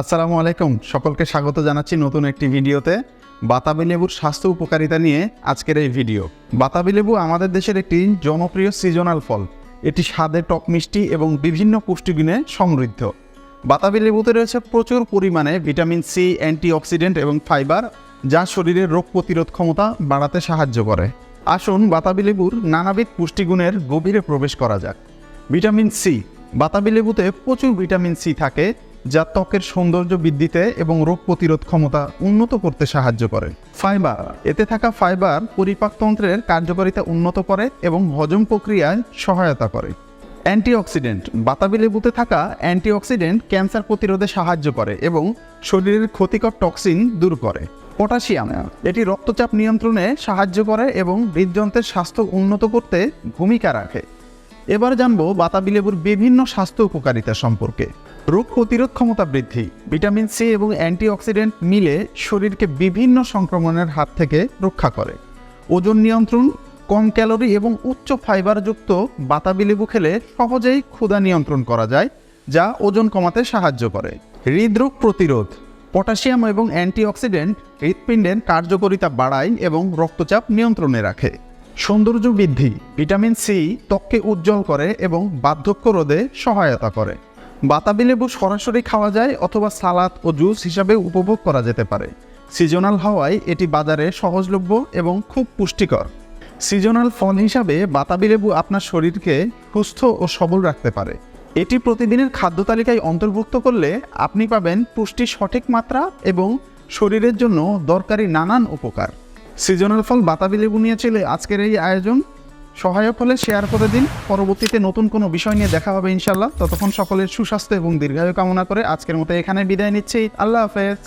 আসসালামু আলাইকুম। সকলকে স্বাগত জানাচ্ছি নতুন একটি ভিডিওতে। বাতাবি লেবুর স্বাস্থ্য উপকারিতা নিয়ে আজকের এই ভিডিও। বাতাবি লেবু আমাদের দেশের একটি জনপ্রিয় সিজনাল ফল। এটি স্বাদে টক মিষ্টি এবং বিভিন্ন পুষ্টিগুণে সমৃদ্ধ। বাতাবি লেবুতে রয়েছে প্রচুর পরিমাণে ভিটামিন সি, অ্যান্টিঅক্সিডেন্ট এবং ফাইবার, যা শরীরের রোগ প্রতিরোধ ক্ষমতা বাড়াতে সাহায্য করে। আসুন বাতাবি লেবুর নানাবিধ পুষ্টিগুণের গভীরে প্রবেশ করা যাক। Vitamin C. বাতাবি লেবুতে প্রচুর ভিটামিন সি থাকে যা ত্বকের সৌন্দর্য বৃদ্ধিতে এবং রোগ প্রতিরোধ ক্ষমতা উন্নত করতে সাহায্য করে। ফাইবার, এতে থাকা ফাইবার পরিপাকতন্ত্রের কার্যকারিতা উন্নত করে এবং হজম প্রক্রিয়ায় সহায়তা করে। অ্যান্টিঅক্সিডেন্ট, বাতাবি লেবুতে থাকা অ্যান্টিঅক্সিডেন্ট ক্যান্সার প্রতিরোধে সাহায্য করে এবং শরীরের ক্ষতিকর টক্সিন দূর করে। পটাশিয়াম, এটি রক্তচাপ নিয়ন্ত্রণে সাহায্য করে এবং হৃদযন্ত্রের স্বাস্থ্য উন্নত করতে ভূমিকা রাখে। এবার জানব বাতাবি লেবুর বিভিন্ন স্বাস্থ্য উপকারিতা সম্পর্কে। রোগ প্রতিরোধ ক্ষমতা বৃদ্ধি। ভিটামিন সি এবং অ্যান্টিঅক্সিডেন্ট মিলে শরীরকে বিভিন্ন সংক্রমণের হাত থেকে রক্ষা করে। ওজন নিয়ন্ত্রণ, কম ক্যালোরি এবং উচ্চ ফাইবারযুক্ত বাতাবি লেবু খেলে সহজেই ক্ষুধা নিয়ন্ত্রণ করা যায়, যা ওজন কমাতে সাহায্য করে। হৃদরোগ প্রতিরোধ, পটাশিয়াম এবং অ্যান্টিঅক্সিডেন্ট হৃৎপিণ্ডের কার্যকারিতা বাড়ায় এবং রক্তচাপ নিয়ন্ত্রণে রাখে। সৌন্দর্য বৃদ্ধি, ভিটামিন সি ত্বককে উজ্জ্বল করে এবং বার্ধক্য রোধে সহায়তা করে। বাতাবি লেবু সরাসরি খাওয়া যায় অথবা সালাদ ও জুস হিসাবে উপভোগ করা যেতে পারে। সিজনাল হওয়ায় এটি বাজারে সহজলভ্য এবং খুব পুষ্টিকর। সিজনাল ফল হিসাবে বাতাবি লেবু আপনার শরীরকে সুস্থ ও সবল রাখতে পারে। এটি প্রতিদিনের খাদ্য তালিকায় অন্তর্ভুক্ত করলে আপনি পাবেন পুষ্টির সঠিক মাত্রা এবং শরীরের জন্য দরকারি নানান উপকার। সিজনাল ফল বাতাবি লেবু নিয়ে চলে আজকের এই আয়োজন। সহায়ক হলে শেয়ার করে দিন। পরবর্তীতে নতুন কোনো বিষয় নিয়ে দেখা হবে ইনশাল্লাহ ততক্ষণ সকলের সুস্বাস্থ্য এবং দীর্ঘায়ু কামনা করে আজকের মতো এখানে বিদায় নিচ্ছি। আল্লাহ হাফেজ।